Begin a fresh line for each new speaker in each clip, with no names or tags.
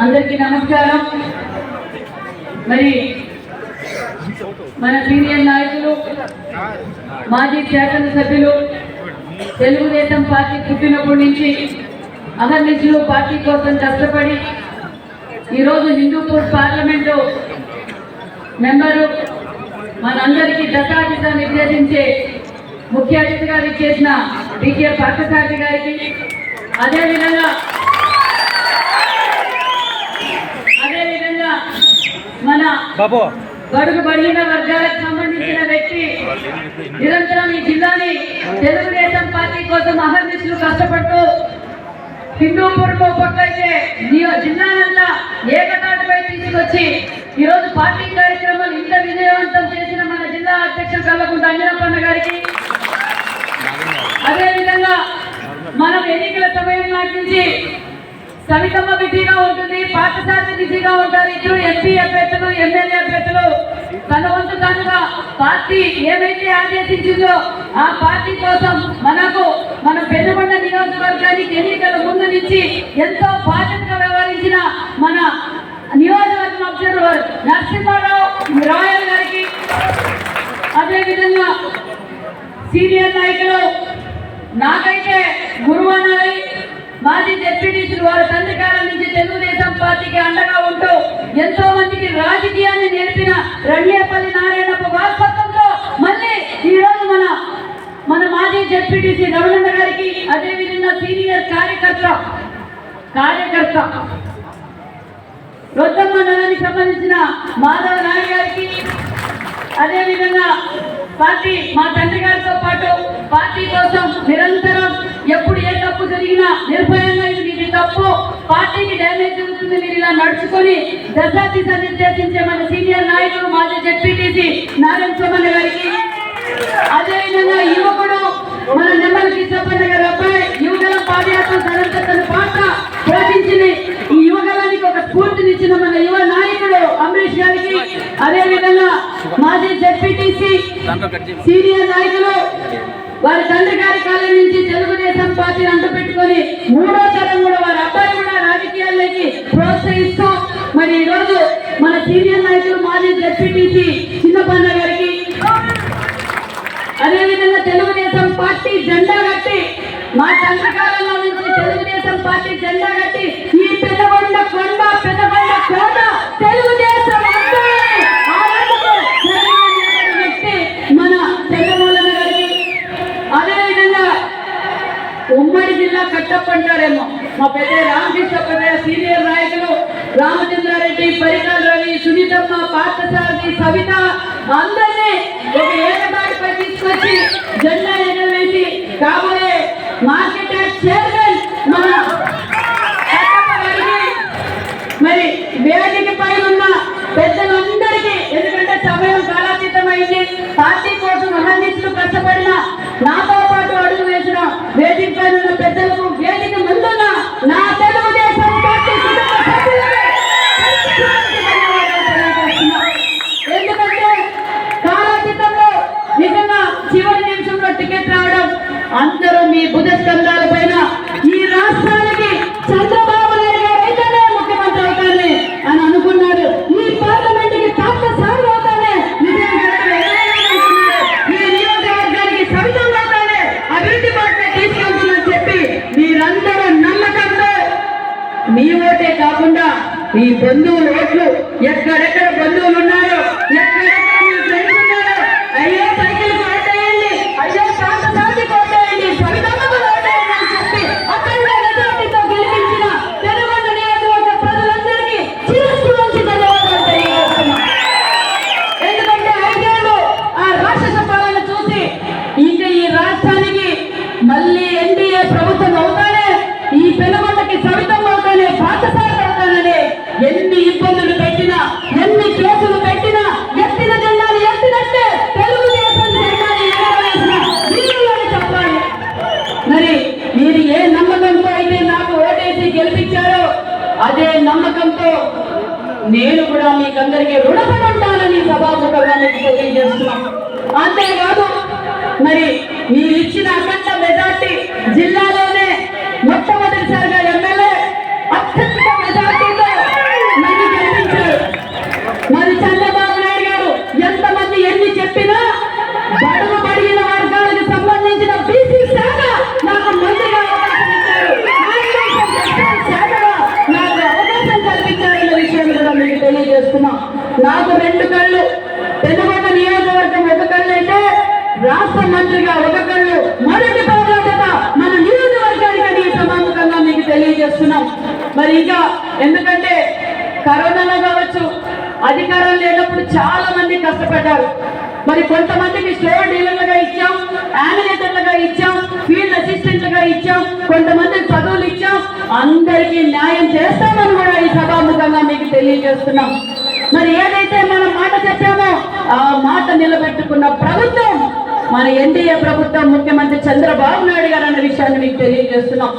అందరికీ నమస్కారం. మరి మన సీనియర్ నాయకులు మాజీ శాసనసభ్యులు తెలుగుదేశం పార్టీ పుట్టినప్పటి నుంచి అహర్నిశలు పార్టీ కోసం కష్టపడి ఈరోజు హిందూపూర్ పార్లమెంటు మెంబరు మనందరికీ దశాదిశ నిర్దేశించే ముఖ్య అతిథిగా ఇచ్చేసిన డికే పార్థసారథి గారికి అదేవిధంగా అదేవిధంగా మన బడుగు బడిన వర్గాలకు సంబంధించిన వ్యక్తి నిరంతరం ఈ జిల్లాని తెలుగుదేశం పార్టీ కోసం అహర్నిశలు కష్టపడుతూ హిందూపూర్ పక్క అయితే జిల్లానంతా ఏకతాటిపై తీసుకొచ్చి ఈరోజు పార్టీ కార్యక్రమాలు ఇంత విజయవంతం చేసిన మన జిల్లా అధ్యక్షుడు కల్లకుంట అంజనప్పన్న గారికి. అదేవిధంగా మనం ఎన్నికల సమయం నాటించి సవితమ్మ బిజీగా ఉంటుంది పాఠశాల బిజీగా ఉంటారు ఇద్దరు ఎంపీ అభ్యర్థులు ఎమ్మెల్యే అభ్యర్థులు. తన వంతు తనుగా పార్టీ ఏమైతే ఆదేశించిందో ఆ పార్టీ కోసం మనకు మన పెద్దకొండ నియోజకవర్గానికి ఎన్నికల ముందు నుంచి ఎంతో బాధ్యతగా వ్యవహరించిన మన నియోజకవర్గం అబ్జర్వర్ నరసింహారావు రాయల్ గారికి అదేవిధంగా సీనియర్ నాయకులు నాకైతే గురువనాలి మాజీ డిప్యూటీసులు వారి తండ్రి కాలం నుంచి తెలుగుదేశం పార్టీకి అండగా ఉంటూ ఎంతో మందికి రాజకీయాన్ని నేర్పిన రణ్యేపల్లి నారాయణ వారసత్వంతో మళ్ళీ ఈ రోజు మన మన మాజీ డిప్యూటీసీ గారికి అదేవిధంగా సీనియర్ కార్యకర్త కార్యకర్త. రొద్దమ్మ నగరానికి సంబంధించిన మాధవ నాయుడు గారికి అదేవిధంగా పార్టీ మా తండ్రి గారితో పాటు పార్టీ కోసం నిరంతరం ఎప్పుడు ఏ తప్పు జరిగినా నిర్భయంగా ఇది ఇది తప్పు. పార్టీకి డ్యామేజ్ జరుగుతుంది మీరు ఇలా నడుచుకొని దశా దిశ నిర్దేశించే మన సీనియర్ నాయకుడు మాజీ జెడ్పీటీసీ నారాయణ సోమన్న గారికి. అదేవిధంగా యువకుడు మన నెమ్మల కిష్టపన్న గారి అబ్బాయి యువగల పాదయాత్ర సరస్వతను పాట పోషించిన ఈ యువగలానికి ఒక స్ఫూర్తినిచ్చిన మన యువ నాయకుడు అమరీష్ గారికి. అదే విధంగా మాజీ జడ్పీటీసీ సీనియర్ నాయకులు వారి తండ్రి గారి కాలం నుంచి తెలుగుదేశం పార్టీని అంటు పెట్టుకొని మూడో తరం కూడా వారి అబ్బాయి కూడా రాజకీయాల్లోకి ప్రోత్సహిస్తూ మరి ఈరోజు మన సీనియర్ నాయకులు మాజీ జడ్పీటీసీ చిన్నపన్న మా సంఘకాలంలో నుంచి తెలుగుదేశం పార్టీ జెండా కట్టి ఈ పెద్దగొండ కొండ పెద్దగొండ కోట తెలుగుదేశం వ్యక్తి మన చంద్రమోహన్ గారికి అదేవిధంగా ఉమ్మడి జిల్లా కట్టప్పంటారేమో మా పెద్ద రామకృష్ణ పెద్ద సీనియర్ నాయకులు రామచంద్రారెడ్డి పరికాల రవి సునీతమ్మ పార్థసారథి సవిత అందరినీ ఒక ఏకదాటిపై తీసుకొచ్చి జెండా ఎగరవేసి కాబోయే పెద్దలందరికీ నేను కూడా మీకందరికీ రుణపడి ఉంటానని సభాముఖంగా మీకు అంతేకాదు మరి మీరు ఇచ్చిన అఖండ మెజార్టీ జిల్లాలోనే మొట్టమొదటిసారిగా ఎమ్మెల్యే అత్యంత మెజార్టీతో నన్ను గెలిపించారు. మరి చంద్రబాబు నాయుడు గారు ఎంతమంది ఎన్ని చెప్పినా బడుగు బడిగిన వర్గాలకు సంబంధించిన బీసీ శాఖ నా మంత్రిగా అవకాశం ఇచ్చారు నామినేషన్ చేసిన శాఖగా నాకు అవకాశం కల్పించారన్న విషయం కూడా మీకు తెలియజేస్తున్నా నాకు రెండు కళ్ళు. పెనుగొండ నియోజకవర్గం ఒక కళ్ళు అయితే రాష్ట్ర మంత్రిగా ఒక కళ్ళు. మొదటి బాధ్యత మన నియోజకవర్గానికి అని సమాముఖంగా మీకు తెలియజేస్తున్నాం. మరి ఇంకా ఎందుకంటే కరోనాలో కావచ్చు అధికారం లేనప్పుడు చాలా మంది కష్టపడ్డారు. మరి కొంతమందికి స్టోర్ డీలర్లుగా ఇచ్చాం యానిలేటర్లుగా ఇచ్చాం ఫీల్డ్ అసిస్టెంట్లుగా ఇచ్చాం కొంతమంది చదువులు ఇచ్చాం. అందరికీ న్యాయం చేస్తామని కూడా ఈ సభాముఖంగా మీకు తెలియజేస్తున్నాం. మరి ఏదైతే మనం మాట చెప్పామో ఆ మాట నిలబెట్టుకున్న ప్రభుత్వం మన ఎన్డీఏ ప్రభుత్వం ముఖ్యమంత్రి చంద్రబాబు నాయుడు గారు అన్న విషయాన్ని మీకు తెలియజేస్తున్నాం.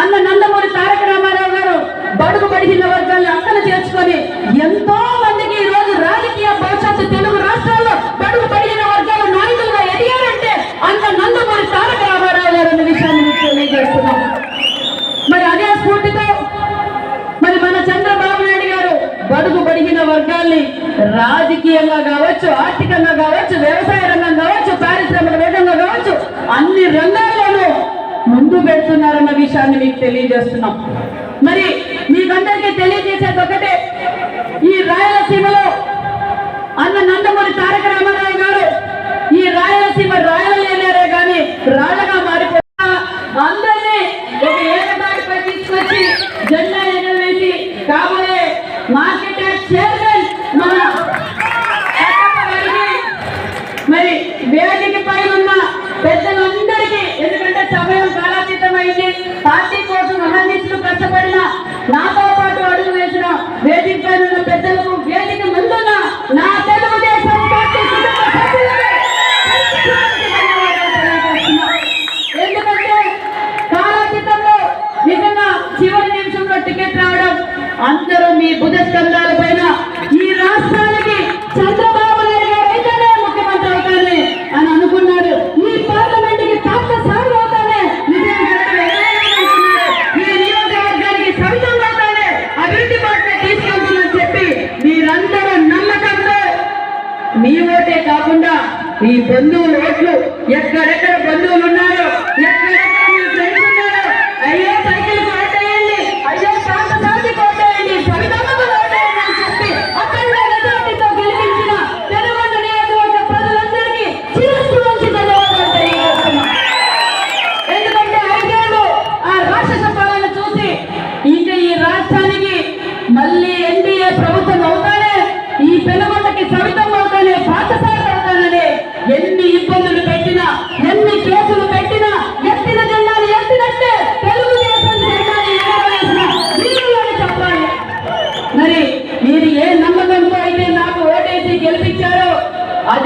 అన్న నందమూరి తారక రామారావు గారు బడుగు పడిగిన వర్గాన్ని అక్కన చేర్చుకొని ఎంతో మంది రాజకీయంగా కావచ్చు ఆర్థికంగా కావచ్చు వ్యవసాయ రంగం కావచ్చు పారిశ్రామిక రంగంగా కావచ్చు అన్ని రంగాల్లోనూ ముందు పెడుతున్నారన్న విషయాన్ని మీకు తెలియజేస్తున్నాం. మరి మీకందరికీ తెలియజేసేది ఒకటే ఈ రాయలసీమలో అన్న నందమూరి తారక రామారావు గారు ఈ రాయలసీమ రాయలలేనారే కానీ రాళ్ళగా మారిపో పైన ఉన్న పెద్దలందరికీ ఎందుకంటే సమయం కాలాతీతమైంది పార్టీ కోసం అహర్నిశలు కష్టపడిన నాతో పాటు అడుగు వేసిన వేదిక పైన ఉన్న పెద్దలకు వేదిక ముందున్న నా తెలుగుదేశం పార్టీ ఎందుకంటే కాలాతీతంలో నిజంగా చివరి నిమిషంలో టికెట్ రావడం అందరూ మీ భుజ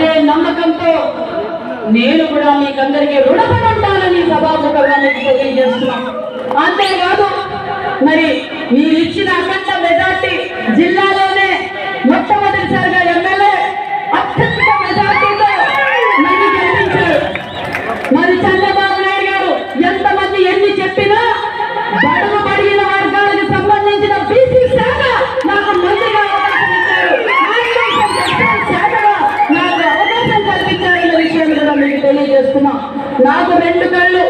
అదే నమ్మకంతో నేను కూడా మీకందరికీ రుణపడి ఉంటానని సభాముఖంగా మీకు తెలియజేస్తున్నాం. అంతేకాదు మరి మీరు ఇచ్చిన అఖండ మెజార్టీ జిల్లాలో నాకు రెండు కళ్ళు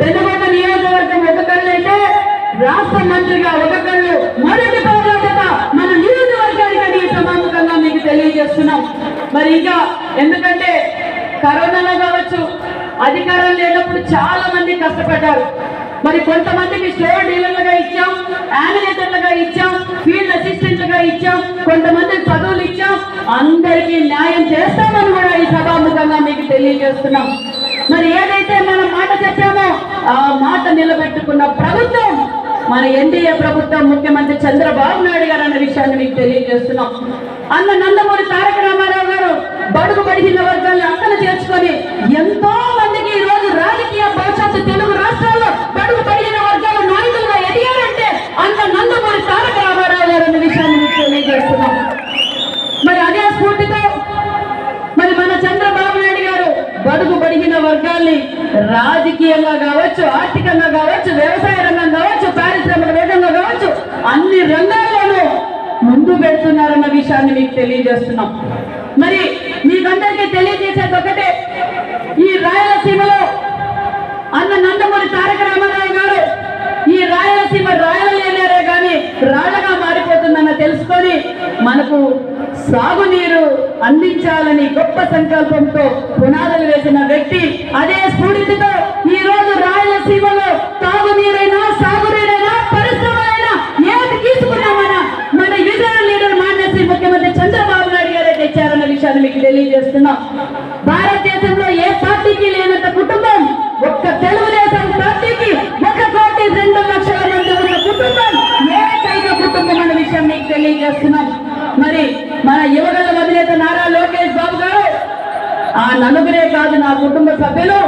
పెనుగొండ నియోజకవర్గం ఒక కళ్ళు అయితే రాష్ట్ర మంత్రిగా ఒక కళ్ళు మొదటి బాధ్యత మన నియోజకవర్గానికి అని సమాముఖంగా మీకు తెలియజేస్తున్నాం. మరి ఇంకా ఎందుకంటే కరోనాలో కావచ్చు అధికారం లేనప్పుడు చాలా మంది కష్టపడ్డారు. మరి కొంతమందికి స్టోర్ డీలర్లుగా ఇచ్చాం యానిలేటర్లుగా ఇచ్చాం ఫీల్డ్ అసిస్టెంట్లుగా ఇచ్చాం కొంతమంది చదువులు ఇచ్చాం అందరికీ న్యాయం చేస్తామని కూడా ఈ సభాముఖంగా మీకు తెలియజేస్తున్నాం. మరి ఏదైతే మనం మాట చెప్పామో ఆ మాట నిలబెట్టుకున్న ప్రభుత్వం మన ఎన్డీఏ ప్రభుత్వం ముఖ్యమంత్రి చంద్రబాబు నాయుడు గారు అన్న విషయాన్ని మీకు తెలియజేస్తున్నాం. అన్న నందమూరి తారక రామారావు గారు బడుగు బడిగిన వర్గాన్ని అక్కన చేర్చుకొని ఎంతో మందికి ఈ రోజు రాజకీయ భవిష్యత్తు తెలుగు రాష్ట్రాల్లో బడుగు బడిగిన వర్గాల నాయకులుగా ఎదిగారంటే అన్న నందమూరి తారక రామారావు గారు అన్న విషయాన్ని మీకు తెలియజేస్తున్నాం. వర్గాల్ని రాజకీయంగా కావచ్చు ఆర్థికంగా కావచ్చు వ్యవసాయ రంగం కావచ్చు పారిశ్రామిక రంగంగా కావచ్చు అన్ని రంగాల్లోనూ ముందు పెడుతున్నారన్న విషయాన్ని మీకు తెలియజేస్తున్నాం. మరి మీకందరికీ తెలియజేసేది ఒకటే ఈ రాయలసీమలో అన్న నందమూరి తారక రామారావు గారు ఈ రాయలసీమ రాయలలేనారే కానీ రాళ్ళగా మారిపోతుందన్న తెలుసుకొని మనకు సాగునీరు అందించాలని గొప్ప సంకల్పంతో పునాదులు వేసిన వ్యక్తి అదే స్ఫూర్తితో ఆ నలుగురే కాదు నా కుటుంబ సభ్యులు.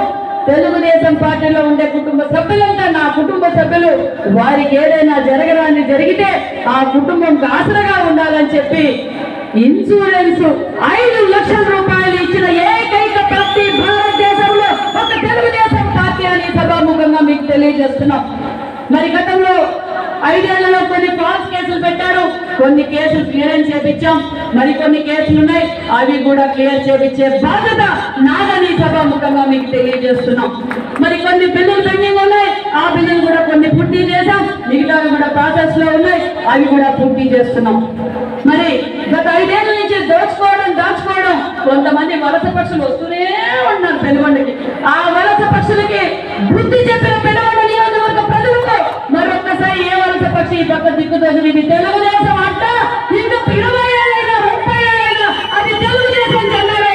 తెలుగుదేశం పార్టీలో ఉండే కుటుంబ సభ్యులంతా నా కుటుంబ సభ్యులు. వారికి ఏదైనా జరగరాని జరిగితే ఆ కుటుంబం ఆసరగా ఉండాలని చెప్పి ఇన్సూరెన్స్ ఐదు లక్షల రూపాయలు ఇచ్చిన ఏకైక పార్టీ భారతదేశంలో ఒక తెలుగుదేశం పార్టీ అని సభాముఖంగా మీకు తెలియజేస్తున్నాం. మరి గతంలో ఐదేళ్ళలో కొన్ని ఫాల్స్ కేసులు పెట్టారు. కొన్ని కేసులు క్లియరెన్స్ చేపించాం. మరి కొన్ని కేసులు ఉన్నాయి. అవి కూడా క్లియర్ చేపించే బాధ్యత నాదని సభాముఖంగా మీకు తెలియజేస్తున్నాం. మరి కొన్ని బిల్లులు పెండింగ్ ఉన్నాయి. ఆ బిల్లులు కూడా కొన్ని పూర్తి చేశాం. మిగతావి కూడా ప్రాసెస్లో ఉన్నాయి. అవి కూడా పూర్తి చేస్తున్నాం. మరి గత ఐదేళ్ళ నుంచి దోచుకోవడం దాచుకోవడం కొంతమంది వలస పక్షులు వస్తూనే ఉన్నారు పెనుగొండకి. ఆ వలస పక్షులకి బుద్ధి చెప్పిన పెనుగొండ ఏ ఈ పక్క దిక్కుదోసి ఇది. తెలుగుదేశం అంట ఇంకా ఇరవై ఏళ్ళైనా అది తెలుగుదేశం జెండాలో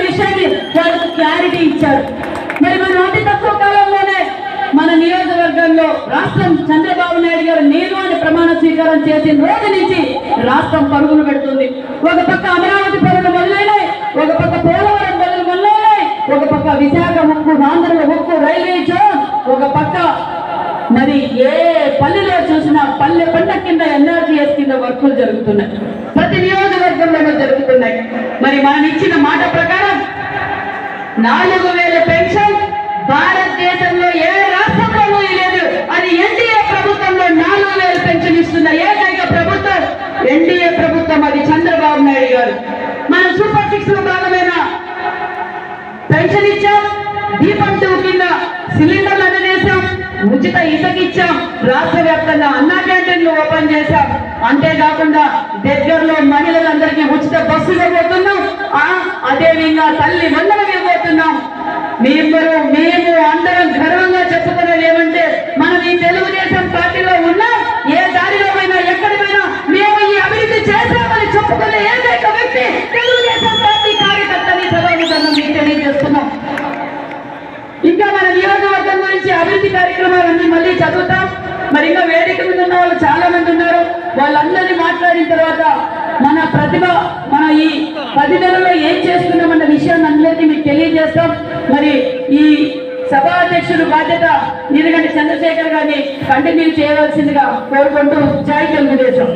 విషయాన్ని వాళ్ళకు క్లారిటీ ఇచ్చారు మరి మనం అతి తక్కువ కాలంలోనే మన నియోజకవర్గంలో రాష్ట్రం చంద్రబాబు నాయుడు గారు నేను అని ప్రమాణ స్వీకారం చేసిన రోజు నుంచి రాష్ట్రం పరుగులు పెడుతుంది. ఒక పక్క అమరావతి పనులు మొదలైనాయి ఒక పక్క పోలవరం పనులు మొదలైనాయి ఒక పక్క విశాఖ ముక్కు ఆంధ్ర ముక్కు రైల్వే జోన్ ఒక పక్క చూసినా పల్లె పంట కింద ఎన్ఆర్జీఎస్ కింద వర్కులు జరుగుతున్నాయి. ప్రతి నియోజకవర్గంలోనూ జరుగుతున్నాయి. మరి మనం ఇచ్చిన మాట ప్రకారం నాలుగు వేల పెన్షన్ భారతదేశంలో ఏ రాష్ట్రంలోనూ లేదు అది ఎన్డీఏ ప్రభుత్వంలో నాలుగు వేల పెన్షన్ ఇస్తున్న ఏకైక ప్రభుత్వం ఎన్డీఏ ప్రభుత్వం అది చంద్రబాబు నాయుడు గారు. మనం సూపర్ సిక్స్లో భాగమైన పెన్షన్ ఇచ్చాం. దీపం టూ కింద సిలిండర్లు అందజేశాం. ఉచిత ఇసుక ఇచ్చాం. రాష్ట్ర వ్యాప్తంగా అన్నా క్యాంటీన్లు ఓపెన్ చేశాం. అంతేకాకుండా దగ్గరలో మహిళలందరికీ ఉచిత బస్సులు ఇవ్వబోతున్నాం. అదేవిధంగా తల్లి వందనం ఇవ్వబోతున్నాం. మేము మేము అందరం గర్వంగా చెప్పుకున్నది ఏమంటే మనం ఈ తెలుగుదేశం పార్టీలో ఉన్నా. ఏ దారిలో పోయినా ఎక్కడ పోయినా మేము ఈ అభివృద్ధి చేశామని చెప్పుకునే ఏకైక వ్యక్తి తెలుగుదేశం గురించి కార్యక్రమాలన్నీ మళ్ళీ చదువుతాం. మరి ఇంకా వేదిక మీద ఉన్న వాళ్ళు చాలా మంది ఉన్నారు. వాళ్ళందరినీ మాట్లాడిన తర్వాత మన ప్రతిభ మన ఈ పది నెలలో ఏం చేస్తున్నామన్న విషయాన్ని అందరికీ మీకు తెలియజేస్తాం. మరి ఈ సభాధ్యక్షుడు బాధ్యత నీరుగంటి చంద్రశేఖర్ గారిని కంటిన్యూ చేయవలసిందిగా కోరుకుంటూ జాయి తెలుగుదేశం